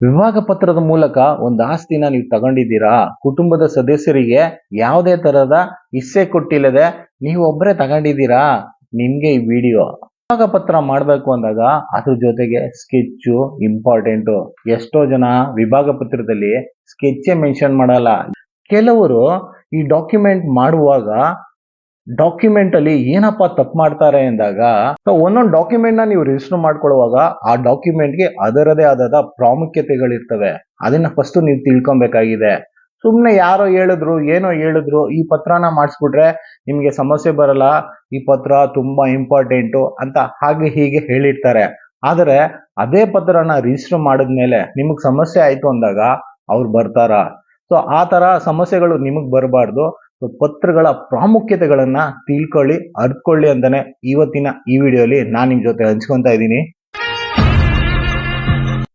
ವಿಭಾಗ ಪತ್ರದ ಮೂಲಕ ಒಂದು ಆಸ್ತಿನ ನೀವು ತಗೊಂಡಿದ್ದೀರಾ? ಕುಟುಂಬದ ಸದಸ್ಯರಿಗೆ ಯಾವುದೇ ತರಹದ ಹಿಸ್ಸೆ ಕೊಟ್ಟಿಲ್ಲದೆ ನೀವು ಒಬ್ಬರೇ ತಗೊಂಡಿದ್ದೀರಾ? ನಿಮ್ಗೆ ಈ ವಿಡಿಯೋ ವಿಭಾಗ ಪತ್ರ ಮಾಡಬೇಕು ಅಂದಾಗ ಅದ್ರ ಜೊತೆಗೆ ಸ್ಕೆಚ್ಚು ಇಂಪಾರ್ಟೆಂಟು. ಎಷ್ಟೋ ಜನ ವಿಭಾಗ ಪತ್ರದಲ್ಲಿ ಸ್ಕೆಚ್ಚೇ ಮೆನ್ಷನ್ ಮಾಡಲ್ಲ. ಕೆಲವರು ಈ ಡಾಕ್ಯುಮೆಂಟ್ ಮಾಡುವಾಗ ಡಾಕ್ಯುಮೆಂಟ್ ಅಲ್ಲಿ ಏನಪ್ಪಾ ತಪ್ಪು ಮಾಡ್ತಾರೆ ಅಂದಾಗ ಒಂದೊಂದು ಡಾಕ್ಯುಮೆಂಟ್ನ ನೀವು ರಿಜಿಸ್ಟರ್ ಮಾಡ್ಕೊಳ್ಳುವಾಗ ಆ ಡಾಕ್ಯುಮೆಂಟ್ಗೆ ಅದರದೇ ಆದ ಪ್ರಾಮುಖ್ಯತೆಗಳಿರ್ತವೆ. ಅದನ್ನ ಫಸ್ಟ್ ನೀವು ತಿಳ್ಕೊಬೇಕಾಗಿದೆ. ಸುಮ್ನೆ ಯಾರೋ ಹೇಳಿದ್ರು, ಏನೋ ಹೇಳಿದ್ರು, ಈ ಪತ್ರನ ಮಾಡಿಸ್ಬಿಟ್ರೆ ನಿಮ್ಗೆ ಸಮಸ್ಯೆ ಬರಲ್ಲ, ಈ ಪತ್ರ ತುಂಬಾ ಇಂಪಾರ್ಟೆಂಟು ಅಂತ ಹಾಗೆ ಹೀಗೆ ಹೇಳಿರ್ತಾರೆ. ಆದರೆ ಅದೇ ಪತ್ರನ ರಿಜಿಸ್ಟರ್ ಮಾಡಿದ್ಮೇಲೆ ನಿಮಗೆ ಸಮಸ್ಯೆ ಆಯ್ತು ಅಂದಾಗ ಅವ್ರು ಬರ್ತಾರ? ಸೊ ಆ ತರ ಸಮಸ್ಯೆಗಳು ನಿಮಗ್ ಬರಬಾರ್ದು. ಪತ್ರಗಳ ಪ್ರಾಮುಖ್ಯತೆಗಳನ್ನ ತಿಳ್ಕೊಳ್ಳಿ ಅರ್ಕೊಳ್ಳಿ ಅಂತಾನೆ ಇವತ್ತಿನ ಈ ವಿಡಿಯೋಲಿ ನಾನು ನಿಮ್ ಜೊತೆ ಹಂಚ್ಕೊಂತ ಇದ್ದೀನಿ.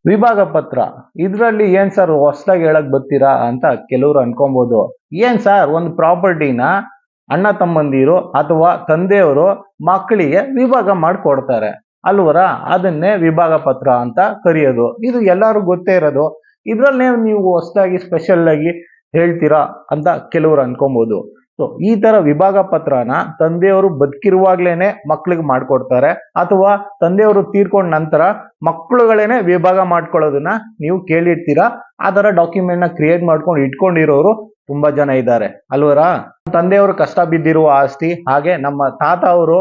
ವಿಭಾಗ ಪತ್ರ. ಇದ್ರಲ್ಲಿ ಏನ್ ಸರ್ ಹೊಸದಾಗಿ ಹೇಳಕ್ ಬರ್ತೀರಾ ಅಂತ ಕೆಲವರು ಅನ್ಕೊಬಹುದು ಏನ್ ಸರ್ ಒಂದು ಪ್ರಾಪರ್ಟಿನ ಅಣ್ಣ ತಮ್ಮಂದಿರು ಅಥವಾ ತಂದೆಯವರು ಮಕ್ಕಳಿಗೆ ವಿಭಾಗ ಮಾಡಿಕೊಡ್ತಾರೆ. ಅಲ್ವರ? ಅದನ್ನೇ ವಿಭಾಗ ಪತ್ರ ಅಂತ ಕರೆಯೋದು. ಇದು ಎಲ್ಲರೂ ಗೊತ್ತೇ ಇರೋದು. ಇದ್ರಲ್ಲೇ ನೀವು ಹೊಸದಾಗಿ ಸ್ಪೆಷಲ್ ಆಗಿ ಹೇಳ್ತೀರಾ ಅಂತ ಕೆಲವರು ಅನ್ಕೊಬಹುದು ಸೊ ಈ ತರ ವಿಭಾಗ ಪತ್ರನ ತಂದೆಯವರು ಬದುಕಿರುವಾಗ್ಲೇನೆ ಮಕ್ಳಿಗೆ ಮಾಡ್ಕೊಡ್ತಾರೆ ಅಥವಾ ತಂದೆಯವರು ತೀರ್ಕೊಂಡ ನಂತರ ಮಕ್ಕಳುಗಳೇನೆ ವಿಭಾಗ ಮಾಡ್ಕೊಳ್ಳೋದನ್ನ ನೀವು ಕೇಳಿರ್ತೀರಾ? ಆ ತರ ಡಾಕ್ಯುಮೆಂಟ್ನ ಕ್ರಿಯೇಟ್ ಮಾಡ್ಕೊಂಡು ಇಟ್ಕೊಂಡಿರೋರು ತುಂಬಾ ಜನ ಇದ್ದಾರೆ. ಅಲ್ವರಾ? ತಂದೆಯವರು ಕಷ್ಟ ಬಿದ್ದಿರುವ ಆಸ್ತಿ, ಹಾಗೆ ನಮ್ಮ ತಾತ ಅವರು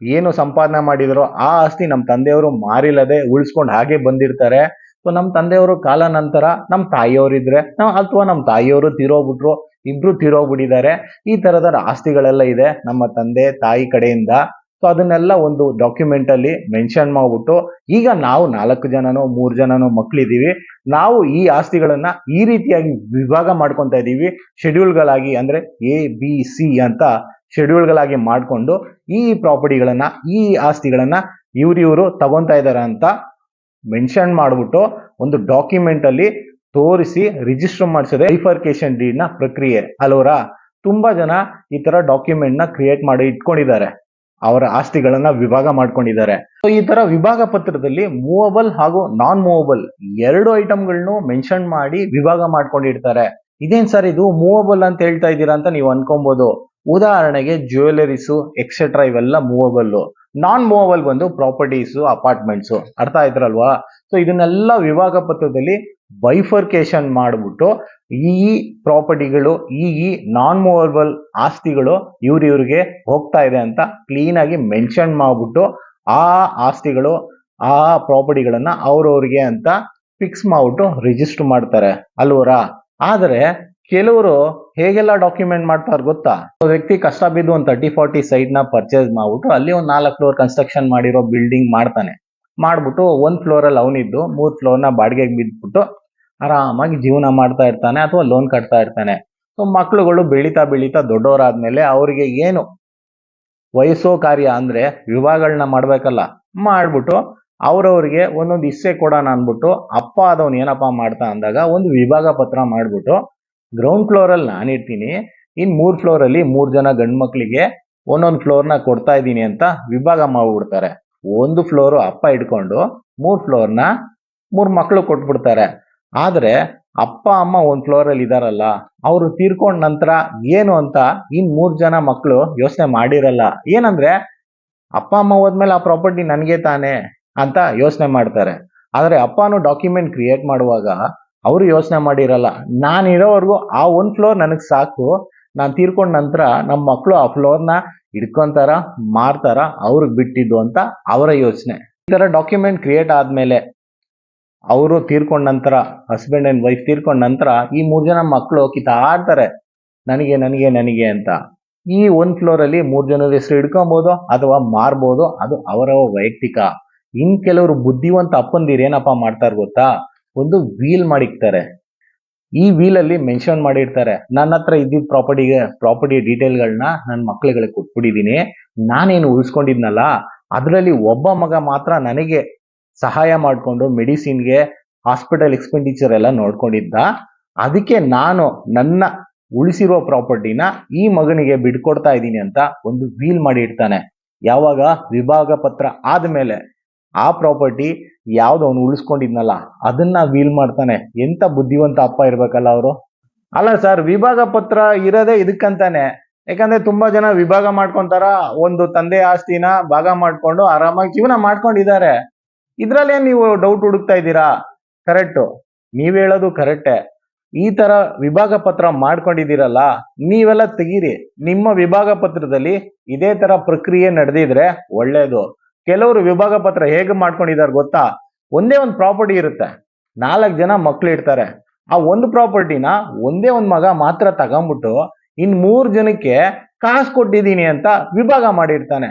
ಏನು ಸಂಪಾದನೆ ಮಾಡಿದ್ರು ಆ ಆಸ್ತಿ ನಮ್ಮ ತಂದೆಯವರು ಮಾರಿಲ್ಲದೆ ಉಳಿಸ್ಕೊಂಡು ಹಾಗೆ ಬಂದಿರ್ತಾರೆ. ಸೊ ನಮ್ಮ ತಂದೆಯವರು ಕಾಲ ನಂತರ ನಮ್ಮ ತಾಯಿಯವರಿದ್ರೆ ನಾವು ಅಥವಾ ನಮ್ಮ ತಾಯಿಯವರು ತೀರೋಗ್ಬಿಟ್ರು, ಇಬ್ರು ತೀರೋಗ್ಬಿಟ್ಟಿದ್ದಾರೆ, ಈ ತರದ ಆಸ್ತಿಗಳೆಲ್ಲ ಇದೆ ನಮ್ಮ ತಂದೆ, ತಾಯಿ ಕಡೆಯಿಂದ. ಸೊ ಅದನ್ನೆಲ್ಲ ಒಂದು ಡಾಕ್ಯುಮೆಂಟ್ ಅಲ್ಲಿ ಮೆನ್ಷನ್ ಮಾಡ್ಬಿಟ್ಟು, ಈಗ ನಾವು ನಾಲ್ಕು ಜನನೋ, ಮೂರು ಜನನೋ ಮಕ್ಳಿದೀವಿ ನಾವು ಈ ಆಸ್ತಿಗಳನ್ನ ಈ ರೀತಿಯಾಗಿ ವಿಭಾಗ ಮಾಡ್ಕೊತಾ ಇದೀವಿ ಶೆಡ್ಯೂಲ್ಗಳಾಗಿ ಅಂದ್ರೆ ಎ ಬಿ ಸಿ ಅಂತ ಶೆಡ್ಯೂಲ್ಗಳಾಗಿ ಮಾಡ್ಕೊಂಡು ಈ ಪ್ರಾಪರ್ಟಿಗಳನ್ನ, ಈ ಆಸ್ತಿಗಳನ್ನ ಇವ್ರಿವರು ತಗೊಂತಾ ಇದ್ದಾರೆ ಅಂತ ಮೆನ್ಷನ್ ಮಾಡಿಬಿಟ್ಟು ಒಂದು ಡಾಕ್ಯುಮೆಂಟ್ ಅಲ್ಲಿ ತೋರಿಸಿ ರಿಜಿಸ್ಟರ್ ಮಾಡಿಸೋದೆ ಡೀಡ್ನ ಪ್ರಕ್ರಿಯೆ. ಅಲ್ವರಾ ತುಂಬಾ ಜನ ಈ ತರ ಡಾಕ್ಯುಮೆಂಟ್ನ ಕ್ರಿಯೇಟ್ ಮಾಡಿ ಇಟ್ಕೊಂಡಿದ್ದಾರೆ. ಅವರ ಆಸ್ತಿಗಳನ್ನ ವಿಭಾಗ ಮಾಡ್ಕೊಂಡಿದ್ದಾರೆ. ಈ ತರ ವಿಭಾಗ ಪತ್ರದಲ್ಲಿ ಮೂವಬಲ್ ಹಾಗೂ ನಾನ್ ಮೂವಬಲ್ ಎರಡು ಐಟಮ್ಗಳನ್ನು ಮೆನ್ಷನ್ ಮಾಡಿ ವಿಭಾಗ ಮಾಡ್ಕೊಂಡಿರ್ತಾರೆ. ಇದೇನ್ ಸರ್ ಇದು? ಮೂವಬಲ್ ಅಂತ ಹೇಳ್ತಾ ಇದ್ದೀರಾ ಅಂತ ನೀವು ಅನ್ಕೊಬಹುದು ಉದಾಹರಣೆಗೆ ಜ್ಯುವೆಲರೀಸು ಎಕ್ಸೆಟ್ರಾ ಇವೆಲ್ಲ ಮೂವಬಲ್ ನಾನ್ ಮೂವಬಲ್ ಬಂದು ಪ್ರಾಪರ್ಟೀಸ್ ಅಪಾರ್ಟ್ಮೆಂಟ್ಸ್ ಅರ್ಥ ಆಯ್ತಾರಲ್ವಾ? ಸೊ ಇದನ್ನೆಲ್ಲ ವಿಭಾಗ ಪತ್ರದಲ್ಲಿ ಬೈಫರ್ಕೇಶನ್ ಮಾಡಿಬಿಟ್ಟು ಈ ಪ್ರಾಪರ್ಟಿಗಳು ಈ ಈ ನಾನ್ ಮೂವಬಲ್ ಆಸ್ತಿಗಳು ಇವ್ರಿವ್ರಿಗೆ ಹೋಗ್ತಾ ಇದೆ ಅಂತ ಕ್ಲೀನ್ ಆಗಿ ಮೆನ್ಷನ್ ಮಾಡಿಬಿಟ್ಟು ಆ ಆಸ್ತಿಗಳು, ಆ ಪ್ರಾಪರ್ಟಿಗಳನ್ನ ಅವ್ರವ್ರಿಗೆ ಅಂತ ಫಿಕ್ಸ್ ಮಾಡಿಬಿಟ್ಟು ರಿಜಿಸ್ಟರ್ ಮಾಡ್ತಾರೆ. ಅಲ್ವರಾ? ಆದರೆ ಕೆಲವರು ಹೇಗೆಲ್ಲ ಡಾಕ್ಯುಮೆಂಟ್ ಮಾಡ್ತಾರೆ ಗೊತ್ತಾ? ವ್ಯಕ್ತಿ ಕಷ್ಟ ಬಿದ್ದು ಒಂದು ತರ್ಟಿ ಫಾರ್ಟಿ ಸೈಟ್ನ ಪರ್ಚೇಸ್ ಮಾಡ್ಬಿಟ್ಟು ಅಲ್ಲಿ ಒಂದು ನಾಲ್ಕು ಫ್ಲೋರ್ ಕನ್ಸ್ಟ್ರಕ್ಷನ್ ಮಾಡಿರೋ ಬಿಲ್ಡಿಂಗ್ ಮಾಡ್ತಾನೆ. ಮಾಡ್ಬಿಟ್ಟು ಒಂದ್ ಫ್ಲೋರ್ ಅಲ್ಲಿ ಅವನಿದ್ದು, ಮೂರ್ ಫ್ಲೋರ್ನ ಬಾಡಿಗೆಗೆ ಬಿದ್ಬಿಟ್ಟು ಆರಾಮಾಗಿ ಜೀವನ ಮಾಡ್ತಾ ಇರ್ತಾನೆ ಅಥವಾ ಲೋನ್ ಕಟ್ತಾ ಇರ್ತಾನೆ. ಸೊ, ಮಕ್ಳುಗಳು ಬೆಳೀತಾ ಬೆಳೀತಾ ದೊಡ್ಡವರಾದ್ಮೇಲೆ ಅವರಿಗೆ ಏನು ವಯಸ್ಸೋ ಕಾರ್ಯ ಅಂದ್ರೆ ವಿವಾಹಗಳನ್ನ ಮಾಡ್ಬೇಕಲ್ಲ. ಮಾಡ್ಬಿಟ್ಟು ಅವ್ರವ್ರಿಗೆ ಒಂದೊಂದು ಇಸ್ಸೆ ಕೊಡೋಣ ಅಂದ್ಬಿಟ್ಟು ಅಪ್ಪ ಆದವನ್ ಏನಪ್ಪಾ ಮಾಡ್ತಾ ಅಂದಾಗ ಒಂದು ವಿಭಾಗ ಪತ್ರ ಮಾಡ್ಬಿಟ್ಟು ಗ್ರೌಂಡ್ ಫ್ಲೋರ್ ಅಲ್ಲಿ ನಾನಿರ್ತೀನಿ ಇನ್ ಮೂರ್ ಫ್ಲೋರ್ ಅಲ್ಲಿ ಮೂರ್ ಜನ ಗಂಡು ಮಕ್ಕಳಿಗೆ ಒಂದೊಂದು ಫ್ಲೋರ್ನ ಕೊಡ್ತಾ ಇದ್ದೀನಿ ಅಂತ ವಿಭಾಗ ಮಾಡಿಬಿಡ್ತಾರೆ ಒಂದು ಫ್ಲೋರ್ ಅಪ್ಪ ಇಟ್ಕೊಂಡು ಮೂರ್ ಫ್ಲೋರ್ ಮೂರು ಮಕ್ಕಳು ಕೊಟ್ಬಿಡ್ತಾರೆ. ಆದರೆ ಅಪ್ಪ, ಅಮ್ಮ ಒಂದು ಫ್ಲೋರ್ ಅಲ್ಲಿ ಇದಾರಲ್ಲ, ಅವ್ರು ತೀರ್ಕೊಂಡ್ ನಂತರ ಏನು ಅಂತ ಇನ್ ಮೂರು ಜನ ಮಕ್ಕಳು ಯೋಚನೆ ಮಾಡಿರಲ್ಲ. ಏನಂದ್ರೆ ಅಪ್ಪ, ಅಮ್ಮ ಹೋದ್ಮೇಲೆ ಆ ಪ್ರಾಪರ್ಟಿ ನನಗೆ ತಾನೆ ಅಂತ ಯೋಚನೆ ಮಾಡ್ತಾರೆ. ಆದರೆ ಅಪ್ಪನು ಡಾಕ್ಯುಮೆಂಟ್ ಕ್ರಿಯೇಟ್ ಮಾಡುವಾಗ ಅವರು ಯೋಚನೆ ಮಾಡಿರಲ್ಲ. ನಾನು ಇರೋವರೆಗೂ ಆ ಒನ್ ಫ್ಲೋರ್ ನನಗೆ ಸಾಕು. ನಾನು ತೀರ್ಕೊಂಡ ನಂತರ ನಮ್ಮ ಮಕ್ಕಳು ಆ ಫ್ಲೋರ್ನ ಹಿಡ್ಕೊಂತಾರ, ಮಾರ್ತಾರ, ಅವ್ರಿಗೆ ಬಿಟ್ಟಿದ್ದು ಅಂತ ಅವರ ಯೋಚನೆ. ಈ ಥರ ಡಾಕ್ಯುಮೆಂಟ್ ಕ್ರಿಯೇಟ್ ಆದಮೇಲೆ ಅವರು ತೀರ್ಕೊಂಡ ನಂತರ ಹಸ್ಬೆಂಡ್ ಆ್ಯಂಡ್ ವೈಫ್ ತೀರ್ಕೊಂಡ ನಂತರ ಈ ಮೂರು ಜನ ಮಕ್ಕಳು ಕಿತ್ತಾಡ್ತಾರೆ. ನನಗೆ ನನಗೆ ನನಗೆ ಅಂತ. ಈ ಒಂದು ಫ್ಲೋರಲ್ಲಿ ಮೂರು ಜನರ ಹೆಸರು ಹಿಡ್ಕೊಬೋದು ಅಥವಾ ಮಾರ್ಬೋದು ಅದು ಅವರ ವೈಯಕ್ತಿಕ. ಇನ್ ಕೆಲವರು ಬುದ್ಧಿವಂತ ಅಪ್ಪಂದಿರು ಏನಪ್ಪ ಮಾಡ್ತಾರೆ ಗೊತ್ತಾ? ಒಂದು ವೀಲ್ ಮಾಡಿಕ್ತಾರೆ. ಈ ವೀಲ್ ಅಲ್ಲಿ ಮೆನ್ಷನ್ ಮಾಡಿರ್ತಾರೆ, ನನ್ನ ಹತ್ರ ಇದ್ದಿದ್ದ ಪ್ರಾಪರ್ಟಿಗೆ ಪ್ರಾಪರ್ಟಿ ಡೀಟೇಲ್ಗಳನ್ನ ನನ್ನ ಮಕ್ಕಳಿಗೆ ಕೊಟ್ಬಿಟ್ಟಿದ್ದೀನಿ ನಾನೇನು ಉಳಿಸ್ಕೊಂಡಿದ್ನಲ್ಲ, ಅದರಲ್ಲಿ ಒಬ್ಬ ಮಗ ಮಾತ್ರ ನನಗೆ ಸಹಾಯ ಮಾಡಿಕೊಂಡು ಮೆಡಿಸಿನ್ಗೆ ಹಾಸ್ಪಿಟಲ್ ಎಕ್ಸ್ಪೆಂಡಿಚರ್ ಎಲ್ಲ ನೋಡ್ಕೊಂಡಿದ್ದ. ಅದಕ್ಕೆ ನಾನು ನನ್ನ ಉಳಿಸಿರೋ ಪ್ರಾಪರ್ಟಿನ ಈ ಮಗನಿಗೆ ಬಿಡ್ಕೊಡ್ತಾ ಇದ್ದೀನಿ ಅಂತ ಒಂದು ವೀಲ್ ಮಾಡಿ ಇಡ್ತಾನೆ ಯಾವಾಗ? ವಿಭಾಗ ಪತ್ರ ಆದ್ಮೇಲೆ. ಆ ಪ್ರಾಪರ್ಟಿ ಯಾವ್ದು ಅವ್ನು ಉಳಿಸ್ಕೊಂಡಿದ್ನಲ್ಲ, ಅದನ್ನ ವೀಲ್ ಮಾಡ್ತಾನೆ. ಎಂತ ಬುದ್ಧಿವಂತ ಅಪ್ಪ ಇರ್ಬೇಕಲ್ಲ ಅವರು? ಅಲ್ಲ ಸರ್ ವಿಭಾಗ ಪತ್ರ ಇರೋದೇ ಇದಕ್ಕಂತಾನೆ. ಯಾಕಂದ್ರೆ ತುಂಬಾ ಜನ ವಿಭಾಗ ಮಾಡ್ಕೊಂತಾರ, ಒಂದು ತಂದೆ ಆಸ್ತಿನ ಭಾಗ ಮಾಡ್ಕೊಂಡು ಆರಾಮಾಗಿ ಜೀವನ ಮಾಡ್ಕೊಂಡಿದ್ದಾರೆ. ಇದ್ರಲ್ಲೇ ನೀವು ಡೌಟ್ ಹುಡುಕ್ತಾ ಇದ್ದೀರಾ? ಕರೆಕ್ಟು ನೀವ್ ಹೇಳೋದು ಕರೆಕ್ಟೇ ಈ ತರ ವಿಭಾಗ ಪತ್ರ ಮಾಡ್ಕೊಂಡಿದ್ದೀರಲ್ಲ, ನೀವೆಲ್ಲ ತೆಗೀರಿ. ನಿಮ್ಮ ವಿಭಾಗ ಪತ್ರದಲ್ಲಿ ಇದೇ ತರ ಪ್ರಕ್ರಿಯೆ ನಡೆದಿದ್ರೆ ಒಳ್ಳೇದು. ಕೆಲವರು ವಿಭಾಗ ಪತ್ರ ಹೇಗೆ ಮಾಡ್ಕೊಂಡಿದ್ದಾರೆ ಗೊತ್ತಾ? ಒಂದೇ ಒಂದು ಪ್ರಾಪರ್ಟಿ ಇರುತ್ತೆ. ನಾಲ್ಕು ಜನ ಮಕ್ಳು ಇರ್ತಾರೆ. ಆ ಒಂದು ಪ್ರಾಪರ್ಟಿನ ಒಂದೇ ಒಂದು ಮಗ ಮಾತ್ರ ತಗೊಂಬಿಟ್ಟು ಇನ್ ಮೂರು ಜನಕ್ಕೆ ಕಾಸು ಕೊಟ್ಟಿದ್ದೀನಿ ಅಂತ ವಿಭಾಗ ಮಾಡಿರ್ತಾನೆ.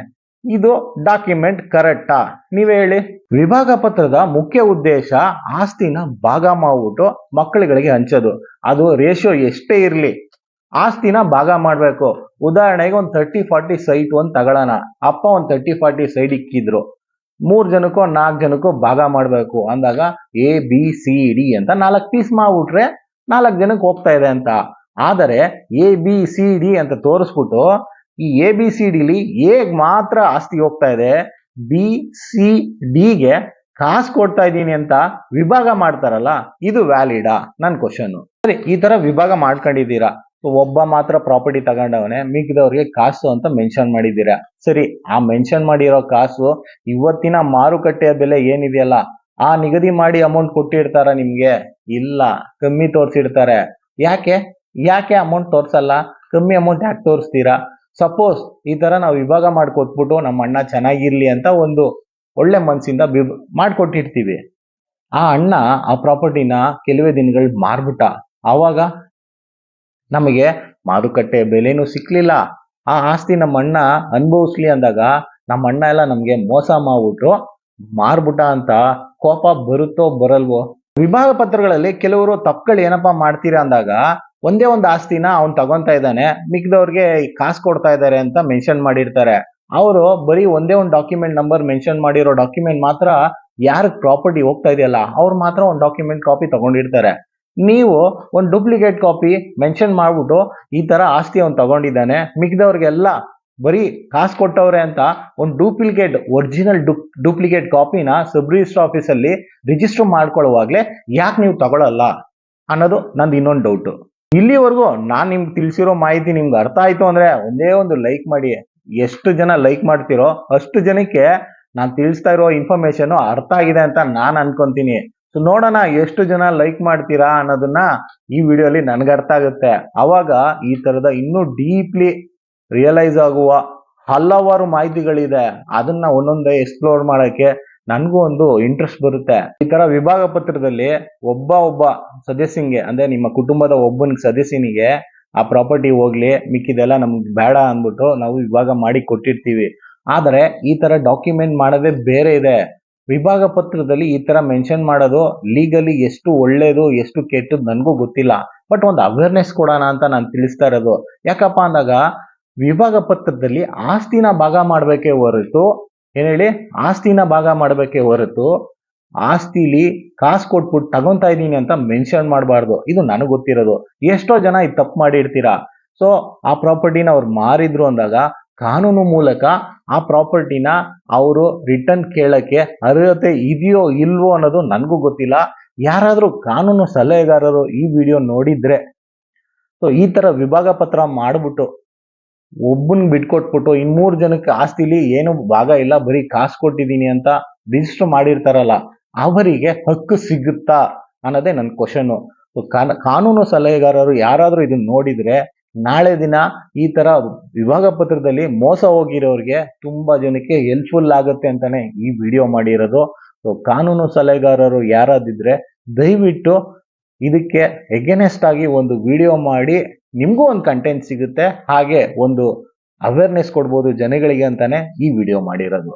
ಇದು ಡಾಕ್ಯುಮೆಂಟ್ ಕರೆಕ್ಟಾ ನೀವೇ ಹೇಳಿ. ವಿಭಾಗ ಪತ್ರದ ಮುಖ್ಯ ಉದ್ದೇಶ ಆಸ್ತಿನ ಭಾಗ ಮಾಡ್ಬಿಟ್ಟು ಮಕ್ಕಳುಗಳಿಗೆ ಹಂಚೋದು. ಅದು ರೇಷಿಯೋ ಎಷ್ಟೇ ಇರ್ಲಿ. ಆಸ್ತಿನ ಭಾಗ ಮಾಡಬೇಕು. ಉದಾಹರಣೆಗೆ ಒಂದು ತರ್ಟಿ ಫಾರ್ಟಿ ಸೈಟ್ ಒಂದು ತಗೊಳ್ಳೋಣ ಅಪ್ಪ ಒಂದು ತರ್ಟಿ ಫಾರ್ಟಿ ಸೈಡ್ ಇಕ್ಕಿದ್ರು. ಮೂರ್ ಜನಕ್ಕೋ, ನಾಲ್ಕು ಜನಕ್ಕೋ ಭಾಗ ಮಾಡಬೇಕು. ಅಂದಾಗ ಎ ಬಿ ಸಿ ಡಿ ಅಂತ ನಾಲ್ಕು ಪೀಸ್ ಮಾಡ್ಬಿಟ್ರೆ ನಾಲ್ಕು ಜನಕ್ಕೆ ಹೋಗ್ತಾ ಇದೆ ಅಂತ. ಆದರೆ ಎ ಬಿ ಸಿ ಡಿ ಅಂತ ತೋರಿಸ್ಬಿಟ್ಟು ಈ ಎ ಬಿ ಸಿ ಡಿಲಿ ಎಗ್ ಮಾತ್ರ ಆಸ್ತಿ ಹೋಗ್ತಾ ಇದೆ ಬಿ ಸಿ ಡಿಗೆ ಕಾಸು ಕೊಡ್ತಾ ಇದ್ದೀನಿ ಅಂತ ವಿಭಾಗ ಮಾಡ್ತಾರಲ್ಲ, ಇದು ವ್ಯಾಲಿಡಾ ನನ್ನ ಕ್ವಶನ್ ಸರಿ, ಈ ತರ ವಿಭಾಗ ಮಾಡ್ಕೊಂಡಿದ್ದೀರಾ? ಒಬ್ಬ ಮಾತ್ರ ಪ್ರಾಪರ್ಟಿ ತಗೊಂಡವನೇ, ಮಿಕ್ಕಿದವ್ರಿಗೆ ಕಾಸು ಅಂತ ಮೆನ್ಷನ್ ಮಾಡಿದ್ದೀರಾ? ಸರಿ, ಆ ಮೆನ್ಷನ್ ಮಾಡಿರೋ ಕಾಸು ಇವತ್ತಿನ ಮಾರುಕಟ್ಟೆಯ ಬೆಲೆ ಏನಿದೆಯಲ್ಲ, ಆ ನಿಗದಿ ಮಾಡಿ ಅಮೌಂಟ್ ಕೊಟ್ಟಿರ್ತಾರ ನಿಮ್ಗೆ? ಇಲ್ಲ, ಕಮ್ಮಿ ತೋರಿಸಿರ್ತಾರೆ. ಯಾಕೆ? ಯಾಕೆ ಅಮೌಂಟ್ ತೋರ್ಸಲ್ಲ? ಕಮ್ಮಿ ಅಮೌಂಟ್ ಯಾಕೆ ತೋರಿಸ್ತೀರಾ? ಸಪೋಸ್ ಈ ತರ ನಾವು ವಿಭಾಗ ಮಾಡ್ಕೊಟ್ಬಿಟ್ಟು ನಮ್ಮ ಅಣ್ಣ ಚೆನ್ನಾಗಿರ್ಲಿ ಅಂತ ಒಂದು ಒಳ್ಳೆ ಮನ್ಸಿಂದ ಮಾಡ್ಕೊಟ್ಟಿರ್ತೀವಿ. ಆ ಅಣ್ಣ ಆ ಪ್ರಾಪರ್ಟಿನ ಕೆಲವೇ ದಿನಗಳು ಮಾರ್ಬಿಟ್ಟ. ಆವಾಗ ನಮಗೆ ಮಾರುಕಟ್ಟೆ ಬೆಲೆನೂ ಸಿಕ್ಲಿಲ್ಲ. ಆ ಆಸ್ತಿ ನಮ್ಮ ಅಣ್ಣ ಅನುಭವಿಸ್ಲಿ ಅಂದಾಗ ನಮ್ಮ ಅಣ್ಣ ಎಲ್ಲ ನಮ್ಗೆ ಮೋಸ ಮಾಡ್ಬಿಟ್ರು. ಮಾರ್ಬಿಟ್ಟ ಅಂತ ಕೋಪ ಬರುತ್ತೋ ಬರಲ್ವೋ? ವಿಭಾಗ ಪತ್ರಗಳಲ್ಲಿ ಕೆಲವರು ತಪ್ಪುಗಳು ಏನಪ್ಪಾ ಮಾಡ್ತೀರಾ ಅಂದಾಗ ಒಂದೇ ಒಂದು ಆಸ್ತಿನ ಅವ್ನು ತಗೊಂತಾ ಇದ್ದಾನೆ, ಮಿಕ್ದವ್ರಿಗೆ ಕಾಸು ಕೊಡ್ತಾ ಇದ್ದಾರೆ ಅಂತ ಮೆನ್ಷನ್ ಮಾಡಿರ್ತಾರೆ. ಅವರು ಬರೀ ಒಂದೇ ಒಂದು ಡಾಕ್ಯುಮೆಂಟ್ ನಂಬರ್ ಮೆನ್ಷನ್ ಮಾಡಿರೋ ಡಾಕ್ಯುಮೆಂಟ್ ಮಾತ್ರ ಯಾರಿಗೆ ಪ್ರಾಪರ್ಟಿ ಹೋಗ್ತಾ ಇದೆಯಲ್ಲ, ಅವ್ರು ಮಾತ್ರ ಒಂದು ಡಾಕ್ಯುಮೆಂಟ್ ಕಾಪಿ ತಗೊಂಡಿರ್ತಾರೆ. ನೀವು ಒಂದು ಡೂಪ್ಲಿಕೇಟ್ ಕಾಪಿ ಮೆನ್ಷನ್ ಮಾಡ್ಬಿಟ್ಟು ಈ ತರ ಆಸ್ತಿ ಅವ್ನು ತಗೊಂಡಿದ್ದಾನೆ. ಮಿಕ್ದವ್ರಿಗೆಲ್ಲ ಬರೀ ಕಾಸು ಕೊಟ್ಟವ್ರೆ ಅಂತ ಒಂದು ಡೂಪ್ಲಿಕೇಟ್ ಒರಿಜಿನಲ್ ಡೂಪ್ಲಿಕೇಟ್ ಕಾಪಿನ ಸಬ್ ರಿಜಿಸ್ಟರ್ ಆಫೀಸಲ್ಲಿ ರಿಜಿಸ್ಟರ್ ಮಾಡ್ಕೊಳ್ಳುವಾಗಲೇ ಯಾಕೆ ನೀವು ತಗೊಳ್ಳಲ್ಲ ಅನ್ನೋದು ನಂದು ಇನ್ನೊಂದು ಡೌಟು ಇಲ್ಲಿವರೆಗೂ ನಾನು ನಿಮ್ಗೆ ತಿಳಿಸಿರೋ ಮಾಹಿತಿ ನಿಮ್ಗೆ ಅರ್ಥ ಆಯಿತು ಅಂದರೆ ಒಂದೇ ಒಂದು ಲೈಕ್ ಮಾಡಿ. ಎಷ್ಟು ಜನ ಲೈಕ್ ಮಾಡ್ತಿರೋ ಅಷ್ಟು ಜನಕ್ಕೆ ನಾನು ತಿಳಿಸ್ತಾ ಇರೋ ಇನ್ಫಾರ್ಮೇಶನ್ ಅರ್ಥ ಆಗಿದೆ ಅಂತ ನಾನು ಅನ್ಕೊಂತೀನಿ. ಸೊ ನೋಡೋಣ ಎಷ್ಟು ಜನ ಲೈಕ್ ಮಾಡ್ತೀರಾ ಅನ್ನೋದನ್ನ ಈ ವಿಡಿಯೋಲಿ ನನ್ಗೆ ಅರ್ಥ ಆಗುತ್ತೆ. ಅವಾಗ ಈ ತರದ ಇನ್ನೂ ಡೀಪ್ಲಿ ರಿಯಲೈಸ್ ಆಗುವ ಹಲವಾರು ಮಾಹಿತಿಗಳಿದೆ. ಅದನ್ನ ಒಂದೊಂದೇ ಎಕ್ಸ್ಪ್ಲೋರ್ ಮಾಡಕ್ಕೆ ನನಗೂ ಒಂದು ಇಂಟ್ರೆಸ್ಟ್ ಬರುತ್ತೆ. ಈ ತರ ವಿಭಾಗ ಪತ್ರದಲ್ಲಿ ಒಬ್ಬ ಒಬ್ಬ ಸದಸ್ಯನಿಗೆ ಅಂದ್ರೆ ನಿಮ್ಮ ಕುಟುಂಬದ ಒಬ್ಬನ ಸದಸ್ಯನಿಗೆ ಆ ಪ್ರಾಪರ್ಟಿ ಹೋಗ್ಲಿ, ಮಿಕ್ಕಿದೆಲ್ಲ ನಮ್ಗೆ ಬೇಡ ಅಂದ್ಬಿಟ್ಟು ನಾವು ವಿಭಾಗ ಮಾಡಿ ಕೊಟ್ಟಿರ್ತೀವಿ. ಆದರೆ ಈ ತರ ಡಾಕ್ಯುಮೆಂಟ್ ಮಾಡೋದೇ ಬೇರೆ ಇದೆ. ವಿಭಾಗ ಪತ್ರದಲ್ಲಿ ಈ ತರ ಮೆನ್ಷನ್ ಮಾಡೋದು ಲೀಗಲಿ ಎಷ್ಟು ಒಳ್ಳೇದು, ಎಷ್ಟು ಕೆಟ್ಟದ್ದು ನನಗೂ ಗೊತ್ತಿಲ್ಲ. ಬಟ್ ಒಂದು ಅವೇರ್ನೆಸ್ ಕೊಡೋಣ ಅಂತ ನಾನು ತಿಳಿಸ್ತಾ ಇರೋದು. ಯಾಕಪ್ಪ ಅಂದಾಗ ವಿಭಾಗ ಪತ್ರದಲ್ಲಿ ಆಸ್ತಿನ ಭಾಗ ಮಾಡಬೇಕೇ ಹೊರತು, ಏನ್ ಹೇಳಿ? ಆಸ್ತಿನ ಭಾಗ ಮಾಡಬೇಕೇ ಹೊರತು ಆಸ್ತಿಲಿ ಕಾಸು ಕೊಟ್ಬಿಟ್ಟು ತಗೊಂತಾ ಇದ್ದೀನಿ ಅಂತ ಮೆನ್ಷನ್ ಮಾಡಬಾರ್ದು. ಇದು ನನಗೆ ಗೊತ್ತಿರೋದು. ಎಷ್ಟೋ ಜನ ಇದು ತಪ್ಪು ಮಾಡಿರ್ತೀರಾ? ಸೊ ಆ ಪ್ರಾಪರ್ಟಿನ ಅವ್ರು ಮಾರಿದ್ರು ಅಂದಾಗ ಕಾನೂನು ಮೂಲಕ ಆ ಪ್ರಾಪರ್ಟಿನ ಅವರು ರಿಟರ್ನ್ ಕೇಳಕ್ಕೆ ಅರ್ಹತೆ ಇದೆಯೋ ಇಲ್ವೋ ಅನ್ನೋದು ನನಗೂ ಗೊತ್ತಿಲ್ಲ. ಯಾರಾದರೂ ಕಾನೂನು ಸಲಹೆಗಾರರು ಈ ವಿಡಿಯೋ ನೋಡಿದ್ರೆ, ಸೊ ಈ ಥರ ವಿಭಾಗ ಪತ್ರ ಮಾಡಿಬಿಟ್ಟು ಒಬ್ಬನ್ ಬಿಟ್ಕೊಟ್ಬಿಟ್ಟು ಇನ್ ಮೂರು ಜನಕ್ಕೆ ಆಸ್ತಿಲಿ ಏನು ಭಾಗ ಇಲ್ಲ, ಬರೀ ಕಾಸು ಕೊಟ್ಟಿದ್ದೀನಿ ಅಂತ ರಿಜಿಸ್ಟರ್ ಮಾಡಿರ್ತಾರಲ್ಲ, ಅವರಿಗೆ ಹಕ್ಕು ಸಿಗುತ್ತಾ ಅನ್ನೋದೇ ನನ್ನ ಕ್ವಶನ್ನು ಕಾನೂನು ಸಲಹೆಗಾರರು ಯಾರಾದರೂ ಇದನ್ನ ನೋಡಿದ್ರೆ ನಾಳೆ ದಿನ ಈ ತರ ವಿಭಾಗ ಪತ್ರದಲ್ಲಿ ಮೋಸ ಹೋಗಿರೋರಿಗೆ ತುಂಬಾ ಜನಕ್ಕೆ ಹೆಲ್ಪ್ಫುಲ್ ಆಗುತ್ತೆ ಅಂತಾನೆ ಈ ವಿಡಿಯೋ ಮಾಡಿರೋದು. ಸೊ ಕಾನೂನು ಸಲಹೆಗಾರರು ಯಾರಾದಿದ್ರೆ ದಯವಿಟ್ಟು ಇದಕ್ಕೆ ಎಗೇನೆಸ್ಟ್ ಆಗಿ ಒಂದು ವಿಡಿಯೋ ಮಾಡಿ. ನಿಮಗೂ ಒಂದು ಕಂಟೆಂಟ್ ಸಿಗುತ್ತೆ. ಹಾಗೆ ಒಂದು ಅವೇರ್ನೆಸ್ ಕೊಡ್ಬೋದು ಜನಗಳಿಗೆ ಅಂತಾನೆ ಈ ವಿಡಿಯೋ ಮಾಡಿರೋದು.